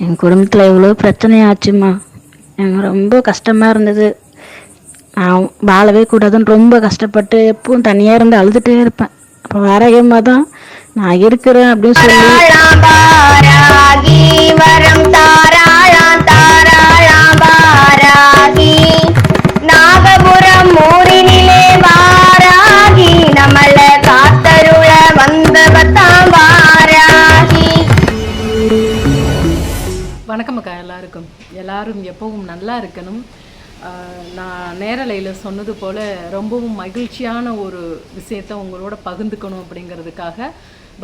என் குடும்பத்தில் எவ்வளோ ஆச்சுமா எனக்கு ரொம்ப கஷ்டமாக இருந்தது. நான் வாழவே கூடாதுன்னு ரொம்ப கஷ்டப்பட்டு எப்பவும் தனியாக இருந்து அழுதுகிட்டே இருப்பேன். அப்போ வாரகமாக தான்? நான் இருக்கிறேன் அப்படின்னு சொல்லி அக்கா எல்லாரும் எப்பவும் நல்லா இருக்கணும். நான் நேரலையில் சொன்னது போல் ரொம்பவும் மகிழ்ச்சியான ஒரு விஷயத்தை உங்களோட பகிர்ந்துக்கணும் அப்படிங்கிறதுக்காக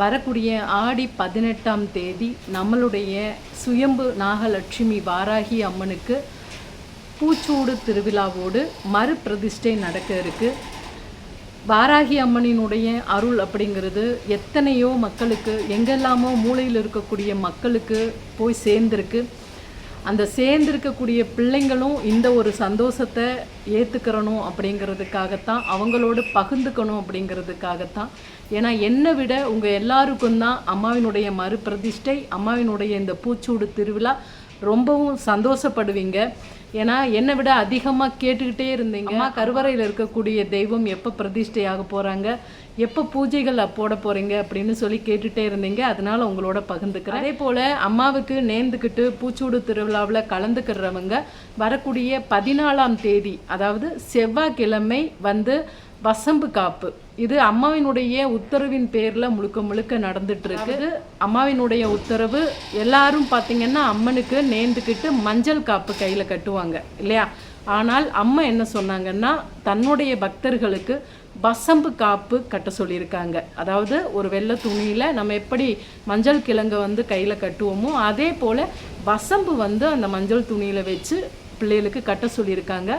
வரக்கூடிய ஆடி பதினெட்டாம் தேதி நம்மளுடைய சுயம்பு நாகலட்சுமி வாராகி அம்மனுக்கு பூச்சூடு திருவிழாவோடு மறுபிரதிஷ்டை நடக்க இருக்கு. வாராகி அம்மனினுடைய அருள் அப்படிங்கிறது எத்தனையோ மக்களுக்கு எங்கெல்லாமோ மூலையில் இருக்கக்கூடிய மக்களுக்கு போய் சேர்ந்திருக்கு. அந்த சேர்ந்திருக்கக்கூடிய பிள்ளைங்களும் இந்த ஒரு சந்தோஷத்தை ஏற்றுக்கிறணும் அப்படிங்கிறதுக்காகத்தான் அவங்களோடு பகிர்ந்துக்கணும் அப்படிங்கிறதுக்காகத்தான். ஏன்னா என்னை விட உங்கள் எல்லாருக்கும் தான் அம்மாவினுடைய மறுபிரதிஷ்டை அம்மாவினுடைய இந்த பூச்சூடு திருவிழா ரொம்பவும் சந்தோஷப்படுவீங்க. ஏன்னா என்னை விட அதிகமாக கேட்டுக்கிட்டே இருந்தீங்க. அம்மா கருவறையில் இருக்கக்கூடிய தெய்வம் எப்போ பிரதிஷ்டையாக போகிறாங்க எப்போ பூஜைகள் போட போகிறீங்க அப்படின்னு சொல்லி கேட்டுகிட்டே இருந்தீங்க. அதனால உங்களோட பகிர்ந்துக்கிறேன். அதே போல் அம்மாவுக்கு நேர்ந்துக்கிட்டு பூச்சூடு திருவிழாவில் கலந்துக்கிறவங்க வரக்கூடிய பதினாலாம் தேதி அதாவது செவ்வாய்க்கிழமை வந்து வசம்பு காப்பு. இது அம்மாவினுடைய உத்தரவின் பேரில் முழுக்க முழுக்க நடந்துட்டு இருக்கு இது அம்மாவினுடைய உத்தரவு எல்லாரும் பார்த்தீங்கன்னா அம்மனுக்கு நேர்ந்துக்கிட்டு மஞ்சள் காப்பு கையில் கட்டுவாங்க இல்லையா? ஆனால் அம்மா என்ன சொன்னாங்கன்னா தன்னுடைய பக்தர்களுக்கு வசம்பு காப்பு கட்ட சொல்லியிருக்காங்க. அதாவது ஒரு வெள்ளை துணியில் நம்ம எப்படி மஞ்சள் கிழங்கை வந்து கையில் கட்டுவோமோ அதே போல் வசம்பு வந்து அந்த மஞ்சள் துணியில் வச்சு பிள்ளைகளுக்கு கட்ட சொல்லியிருக்காங்க.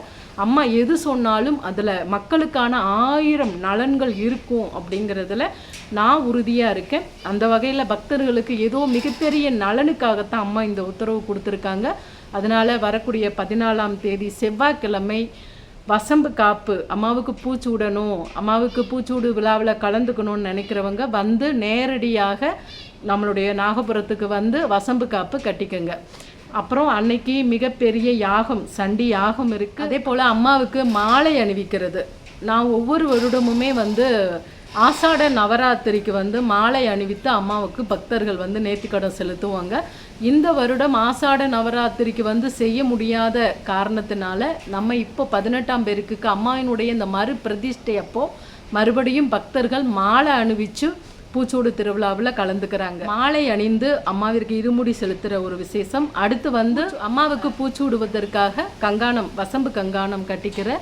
அம்மா எது சொன்னாலும் அதில் மக்களுக்கான ஆயிரம் நலன்கள் இருக்கும் அப்படிங்கிறதுல நான் உறுதியாக இருக்கேன். அந்த வகையில் பக்தர்களுக்கு ஏதோ மிகப்பெரிய நலனுக்காகத்தான் அம்மா இந்த உத்தரவு கொடுத்துருக்காங்க. அதனால் வரக்கூடிய பதினாலாம் தேதி செவ்வாய்க்கிழமை வசம்பு காப்பு அம்மாவுக்கு பூச்சூடணும் அம்மாவுக்கு பூச்சூடு விழாவில் கலந்துக்கணும்னு நினைக்கிறவங்க வந்து நேரடியாக நம்மளுடைய நாகபுரத்துக்கு வந்து வசம்பு காப்பு கட்டிக்கங்க. அப்புறம் அன்னைக்கு மிகப்பெரிய யாகம் சண்டி யாகம் இருக்குது அதே போல் அம்மாவுக்கு மாலை அணிவிக்கிறது. நான் ஒவ்வொரு வருடமுமே வந்து ஆசாட நவராத்திரிக்கு வந்து மாலை அணிவித்து அம்மாவுக்கு பக்தர்கள் வந்து நேர்த்திக்கடன் செலுத்துவாங்க. இந்த வருடம் ஆசாட நவராத்திரிக்கு வந்து செய்ய முடியாத காரணத்தினால நம்ம இப்போ பதினெட்டாம் பேருக்கு அம்மாவினுடைய இந்த மறு பிரதிஷ்டை அப்போ மறுபடியும் பக்தர்கள் மாலை அணிவிச்சு பூச்சூடு திருவிழாவில் கலந்துக்கிறாங்க. மாலை அணிந்து அம்மாவிற்கு இருமுடி செலுத்துகிற ஒரு விசேஷம். அடுத்து வந்து அம்மாவுக்கு பூச்சூடுவதற்காக கங்காணம் வசம்பு கங்காணம் கட்டிக்கிற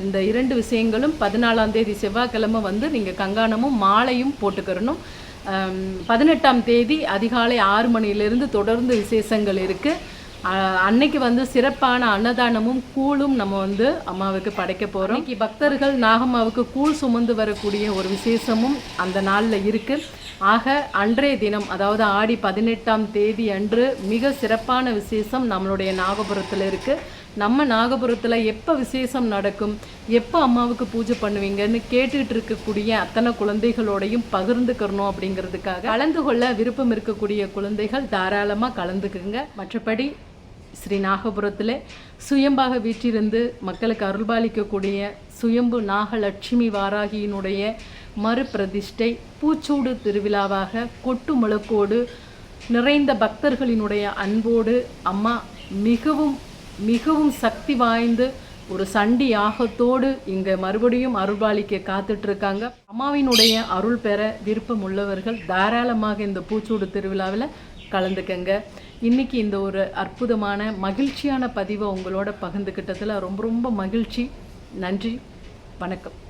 இந்த இரண்டு விஷயங்களும் பதினாலாம் தேதி செவ்வாய்க்கிழமை வந்து நீங்கள் கங்காணமும் மாலையும் போட்டுக்கிறணும். பதினெட்டாம் தேதி அதிகாலை ஆறு மணியிலிருந்து தொடர்ந்து விசேஷங்கள் இருக்குது அன்னைக்கு வந்து சிறப்பான அன்னதானமும் கூழும் நம்ம வந்து அம்மாவுக்கு படைக்க போகிறோம் இன்னைக்கு பக்தர்கள் நாகம்மாவுக்கு கூழ் சுமந்து வரக்கூடிய ஒரு விசேஷமும் அந்த நாளில் இருக்குது ஆக அன்றைய தினம் அதாவது ஆடி பதினெட்டாம் தேதி அன்று மிக சிறப்பான விசேஷம் நம்மளுடைய நாகபுரத்தில் இருக்குது நம்ம நாகபுரத்தில் எப்போ விசேஷம் நடக்கும் எப்போ அம்மாவுக்கு பூஜை பண்ணுவீங்கன்னு கேட்டுட்டு இருக்கக்கூடிய அத்தனை குழந்தைகளோடையும் பகிர்ந்துக்கிறணும் அப்படிங்கிறதுக்காக. கலந்து கொள்ள விருப்பம் இருக்கக்கூடிய குழந்தைகள் தாராளமாக கலந்துக்குங்க. மற்றபடி ஸ்ரீ நாகபுரத்தில் சுயம்பாக வீற்றிருந்து மக்களுக்கு அருள்பாலிக்கக்கூடிய சுயம்பு நாகலட்சுமி வாராகியினுடைய மறுபிரதிஷ்டை பூச்சூடு திருவிழாவாக கொட்டு முழக்கோடு நிறைந்த பக்தர்களினுடைய அன்போடு அம்மா மிகவும் மிகவும் சக்தி வாய்ந்து ஒரு சண்டி யாகத்தோடு இங்கே மறுபடியும் அருள்பாலிக்க காத்துட்ருக்காங்க. அம்மாவினுடைய அருள் பெற விருப்பம் உள்ளவர்கள் தாராளமாக இந்த பூச்சூடு திருவிழாவில் கலந்துக்கங்க. இன்னைக்கு இந்த ஒரு அற்புதமான மகிழ்ச்சியான பதிவை உங்களோட பகிர்ந்துக்கிட்டதில் ரொம்ப ரொம்ப மகிழ்ச்சி. நன்றி. வணக்கம்.